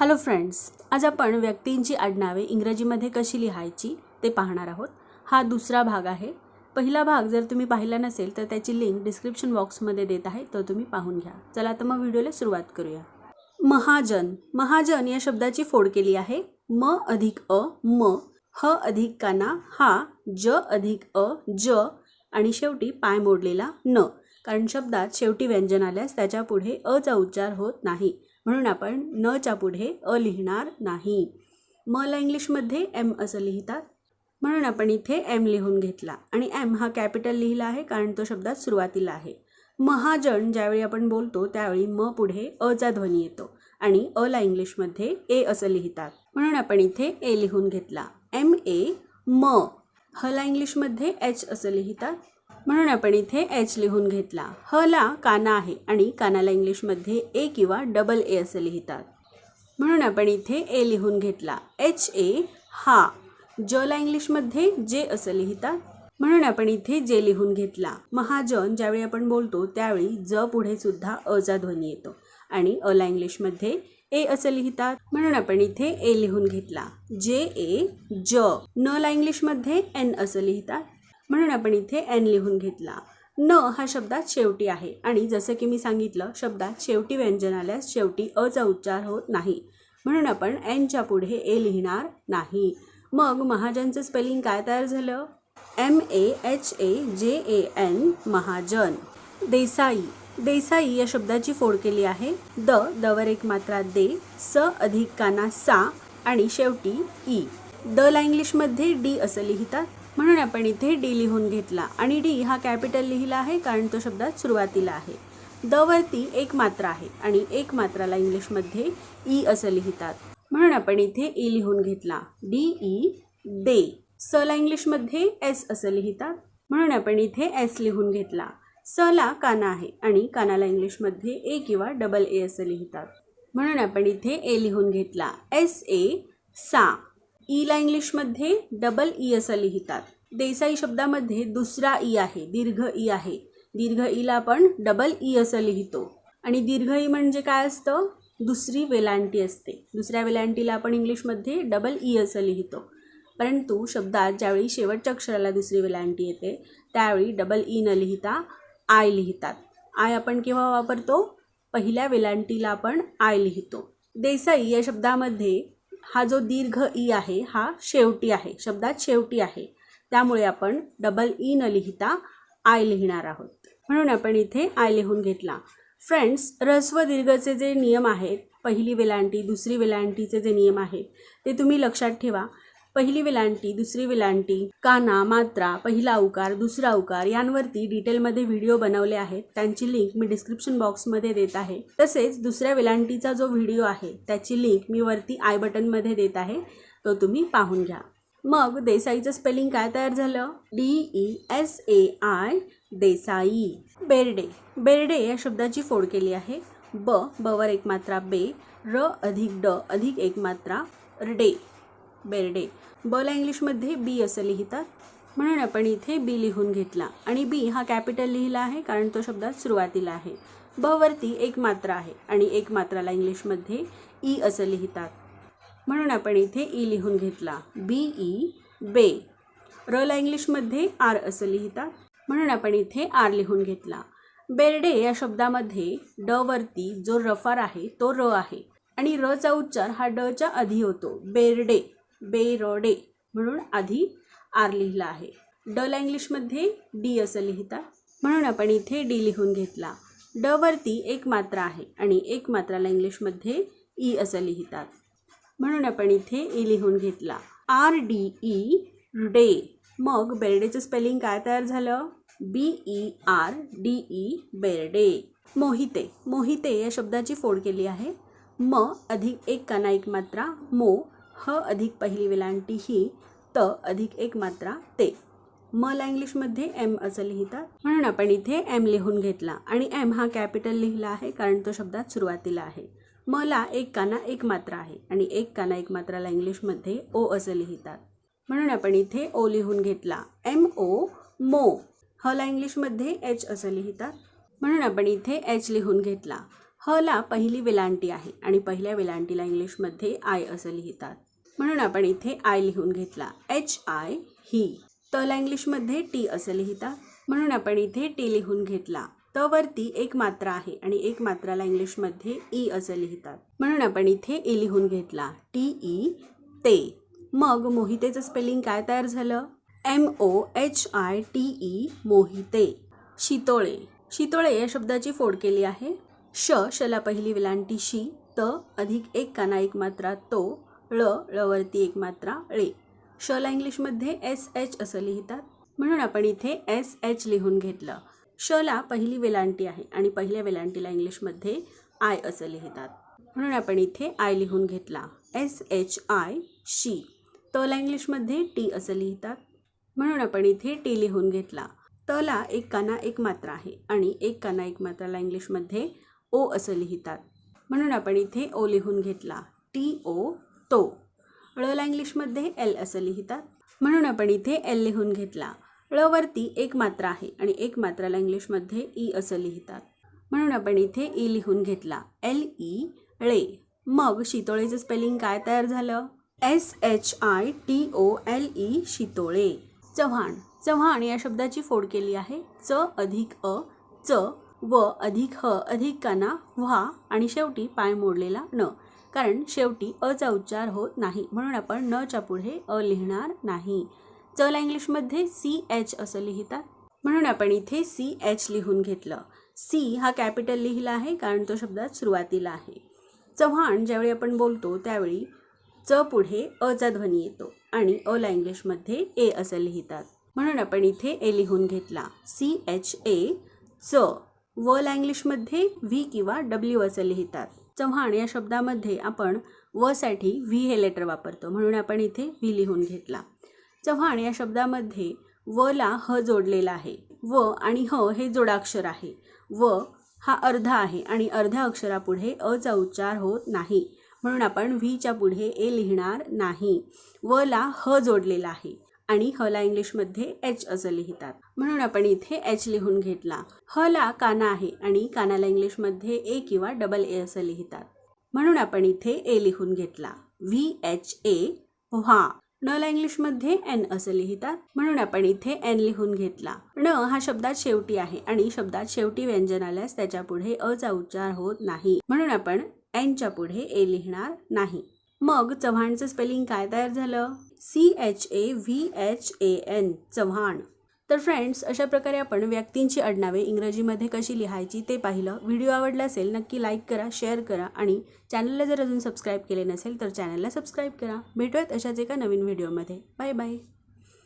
Hello friends आज आपण व्यक्तींची आडनावे इंग्रजीमध्ये कशी लिहायची ते पाहणार आहोत. हा दुसरा भाग आहे. पहिला भाग जर तुम्ही पाहिला नसेल तर त्याची लिंक डिस्क्रिप्शन बॉक्समध्ये देत आहे तो तुम्ही पाहून घ्या. चला तर मग व्हिडिओला सुरुवात करूया. महाजन महाजन या शब्दाची फोड केली आहे. म अधिक अ म ह अधिक काना हा ज अधिक अ ज आणि शेवटी पाय मोडलेला न. कारण शब्दात शेवटी व्यंजन आल्यास त्याच्या पुढे अचा उच्चार होत नाही. म्हणून आपण नच्या पुढे अ लिहिणार नाही. मला इंग्लिशमध्ये एम असं लिहितात. म्हणून आपण इथे एम लिहून घेतला. आणि एम हा कॅपिटल लिहिला आहे कारण तो शब्दात सुरुवातीला आहे. महाजन ज्यावेळी आपण बोलतो त्यावेळी म पुढे अचा ध्वनी येतो. आणि अला इंग्लिशमध्ये ए असं लिहितात. म्हणून आपण इथे ए लिहून घेतला. एम ए म. हला इंग्लिशमध्ये एच असं लिहितात. म्हणून आपण इथे एच लिहून घेतला. ह ला काना आहे आणि कानाला इंग्लिशमध्ये ए किंवा डबल ए असं लिहितात. म्हणून आपण इथे ए लिहून घेतला. एच ए हा जला इंग्लिशमध्ये जे असं लिहितात. म्हणून आपण इथे जे लिहून घेतला. महाजन ज्यावेळी आपण बोलतो त्यावेळी ज पुढे सुद्धा अजा ध्वनी येतो आणि अला इंग्लिशमध्ये ए असं लिहितात. म्हणून आपण इथे ए लिहून घेतला. जे ए ज. न ला इंग्लिशमध्ये एन असं लिहितात. म्हणून आपण इथे एन लिहून घेतला. न हा शब्दात शेवटी आहे. आणि जसं की मी सांगितलं शब्दात शेवटी व्यंजन आल्यास शेवटी अचा उच्चार होत नाही. म्हणून आपण एनच्या पुढे ए लिहिणार नाही. मग महाजनचं स्पेलिंग काय तयार झालं? M A H A J A N Mahajan. Desai. Desai या शब्दाची फोड केली आहे. द दवर एक मात्रा दे स अधिक काना सा आणि शेवटी ई. द ला इंग्लिशमध्ये डी असं लिहितात. म्हणून आपण इथे डी लिहून घेतला. आणि डी हा कॅपिटल लिहिला आहे कारण तो शब्दात सुरुवातीला आहे. द वरती एक मात्रा आहे आणि एक मात्राला इंग्लिशमध्ये ई असं लिहितात. म्हणून आपण इथे ई लिहून घेतला. डी ई दे. स ला इंग्लिशमध्ये एस असं लिहितात. म्हणून आपण इथे एस लिहून घेतला. स ला काना आहे आणि कानाला इंग्लिशमध्ये ए किंवा डबल ए असं लिहितात. म्हणून आपण इथे ए लिहून घेतला. एस ए सा. ईला इंग्लिशमध्ये डबल ई असं लिहितात. देसाई शब्दामध्ये दुसरा ई आहे दीर्घ ई आहे. दीर्घ ईला आपण डबल ई e असं लिहितो. आणि दीर्घ ई म्हणजे काय असतं? दुसरी वेलांटी असते. दुसऱ्या वेलांटीला आपण इंग्लिशमध्ये डबल ई e असं लिहितो. परंतु शब्दात ज्यावेळी शेवटच्या अक्षराला दुसरी वेलांटी येते त्यावेळी डबल ई e न लिहिता आय लिहितात. आय आपण केव्हा वापरतो? पहिल्या वेलांटीला आपण आय लिहितो. देसाई या शब्दामध्ये हा जो दीर्घ ई आहे हा शेवटी आहे. शब्दात शेवटी आहे. त्यामुळे आपण डबल ई e न लिहिता आय लिहिणार आहोत. म्हणून आपण इथे आय लिहून घेतला. फ्रेंड्स ऱ्हस्व दीर्घचे जे नियम आहेत पहिली वेलांटी दुसरी वेलांटीचे जे नियम आहेत ते तुम्ही लक्षात ठेवा. पहिली वेलांटी दुसरी वेलांटी काना मात्रा पहिला उकार दुसरा उकार यांवरती डिटेलमध्ये व्हिडिओ बनवले आहेत. त्यांची लिंक मी डिस्क्रिप्शन बॉक्समध्ये देत आहे. तसेच दुसऱ्या वेलांटीचा जो व्हिडिओ आहे त्याची लिंक मी वरती आय बटनमध्ये देत आहे. तो तुम्ही पाहून घ्या. मग देसाईचं स्पेलिंग काय तयार झालं? D E S A I Desai. Berde. Berde या शब्दाची फोड केली आहे. ब बवर एक मात्रा बे र अधिक ड अधिक एक मात्रा रडे. बेर्डे. बला इंग्लिशमध्ये बी असं लिहितात. म्हणून आपण इथे बी लिहून घेतला. आणि बी हा कॅपिटल लिहिला आहे कारण तो शब्दात सुरुवातीला आहे. ब वरती एक मात्रा आहे आणि एक मात्राला इंग्लिशमध्ये ई असं लिहितात. म्हणून आपण इथे ई लिहून घेतला. बी ई बे. रला इंग्लिशमध्ये आर असं लिहितात. म्हणून आपण इथे आर लिहून घेतला. बेर्डे या शब्दामध्ये ड वरती जो रफार आहे तो र आहे. आणि रचा उच्चार हा डच्या आधी होतो. बेर्डे बेरडे म्हणून आधी आर लिहिला आहे. डला इंग्लिशमध्ये डी असं लिहितात. म्हणून आपण इथे डी लिहून घेतला. ड वरती एक मात्रा आहे आणि एक मात्राला इंग्लिशमध्ये ई असं लिहितात. म्हणून आपण इथे ई लिहून घेतला. आर डी ई डे. मग बेर्डेचं स्पेलिंग काय तयार झालं? B E R D E Berde. Mohite. Mohite या शब्दाची फोड केली आहे. म अधिक एक काना एक मात्रा. मो ह अधिक पहिली वेलांटी ही त अधिक एक मात्रा ते. म इंग्लिशमध्ये एम असं लिहितात. म्हणून आपण इथे एम लिहून घेतला. आणि एम हा कॅपिटल लिहिला आहे कारण तो शब्दात सुरुवातीला आहे. मला एक काना एक मात्रा आहे आणि एक काना एक मात्राला इंग्लिशमध्ये ओ असं लिहितात. म्हणून आपण इथे ओ लिहून घेतला. एम ओ मो. हला इंग्लिशमध्ये एच असं लिहितात. म्हणून आपण इथे एच लिहून घेतला. हला पहिली वेलांटी आहे आणि पहिल्या वेलांटीला इंग्लिशमध्ये आय असं लिहितात. म्हणून आपण इथे आय लिहून घेतला. एच आय ही. तला इंग्लिशमध्ये टी असं लिहितात. म्हणून आपण इथे टी लिहून घेतला. त वरती एक मात्रा आहे आणि एक मात्राला इंग्लिशमध्ये ई असं लिहितात. म्हणून आपण इथे ई लिहून घेतला. टी ई ते. मग मोहितेचं स्पेलिंग काय तयार झालं? M O H I T E Mohite. Shitole. Shitole या शब्दाची फोड केली आहे. श शला पहिली विलांटी शी त अधिक एक काना एक मात्रा तो ळ ळवरती एक मात्रा ळे शला इंग्लिशमध्ये एस एच असं लिहितात. म्हणून आपण इथे एस एच लिहून घेतलं. शला पहिली वेलांटी आहे आणि पहिल्या वेलांटीला इंग्लिशमध्ये आय असं लिहितात. म्हणून आपण इथे आय लिहून घेतला. एस एच आय शी तला इंग्लिशमध्ये टी असं लिहितात. म्हणून आपण इथे टी लिहून घेतला. तला एक काना एक मात्रा आहे आणि एक काना एक मात्राला इंग्लिशमध्ये ओ असं लिहितात. म्हणून आपण इथे ओ लिहून घेतला. टी ओ तो. ळला इंग्लिशमध्ये एल असं लिहितात. म्हणून आपण इथे एल लिहून घेतला. ळवरती एक मात्रा आहे आणि एक मात्राला इंग्लिशमध्ये ई असं लिहितात. म्हणून आपण इथे ई लिहून घेतला. एल ई ळे. मग शितोळेचं स्पेलिंग काय तयार झालं? S H I T O L E Shitole. Chavan. Chavan या शब्दाची फोड केली आहे. च अधिक अ च. व अधिक ह अधिक काना व्हा आणि शेवटी पाय मोडलेला न. कारण शेवटी अचा उच्चार होत नाही. म्हणून आपण नच्या पुढे अ लिहिणार नाही. चला इंग्लिशमध्ये सी एच असं लिहितात. म्हणून आपण इथे सी एच लिहून घेतलं. सी हा कॅपिटल लिहिला आहे कारण तो शब्दात सुरुवातीला आहे. चव्हाण ज्यावेळी आपण बोलतो त्यावेळी च पुढे अचा ध्वनी येतो आणि अला इंग्लिशमध्ये ए असं लिहितात. म्हणून आपण इथे ए लिहून घेतला. सी एच ए च. वला इंग्लिशमध्ये व्ही किंवा डब्ल्यू असं लिहितात. चव्हाण या शब्दामध्ये आपण वसाठी व्ही हे लेटर वापरतो. म्हणून आपण इथे व्ही लिहून घेतला. चव्हाण या शब्दामध्ये व ला ह जोडलेला आहे. व आणि ह हे जोडाक्षर आहे. व हा अर्धा आहे आणि अर्ध्या अक्षरापुढे अचा उच्चार होत नाही. म्हणून आपण व्हीच्या पुढे ए लिहिणार नाही. व ला ह जोडलेला आहे आणि हला इंग्लिशमध्ये एच असं लिहितात. म्हणून आपण इथे एच लिहून घेतला. ह ला काना आहे आणि कानाला इंग्लिशमध्ये ए किंवा डबल ए असं लिहितात. म्हणून आपण इथे ए लिहून घेतला. व्ही एच ए व्हा. ला इंग्लिशमध्ये एन असं लिहितात. म्हणून आपण इथे एन लिहून घेतला. न हा शब्दात शेवटी आहे आणि शब्दात शेवटी व्यंजन आल्यास त्याच्या पुढे अचा उच्चार होत नाही. म्हणून आपण एनच्या पुढे ए लिहिणार नाही. मग चव्हाणचं स्पेलिंग काय तयार झालं? C H A V H A N Chavan. तर फ्रेंड्स अशा प्रकारे आपण व्यक्तींची आडनावे इंग्रजीमध्ये कशी लिहायची ते पाहिलं. व्हिडिओ आवडला असेल नक्की लाईक करा शेअर करा आणि चॅनलला जर अजून सबस्क्राईब केले नसेल तर चॅनलला सबस्क्राईब करा. भेटूयात अशाच एका नवीन व्हिडिओमध्ये बाय बाय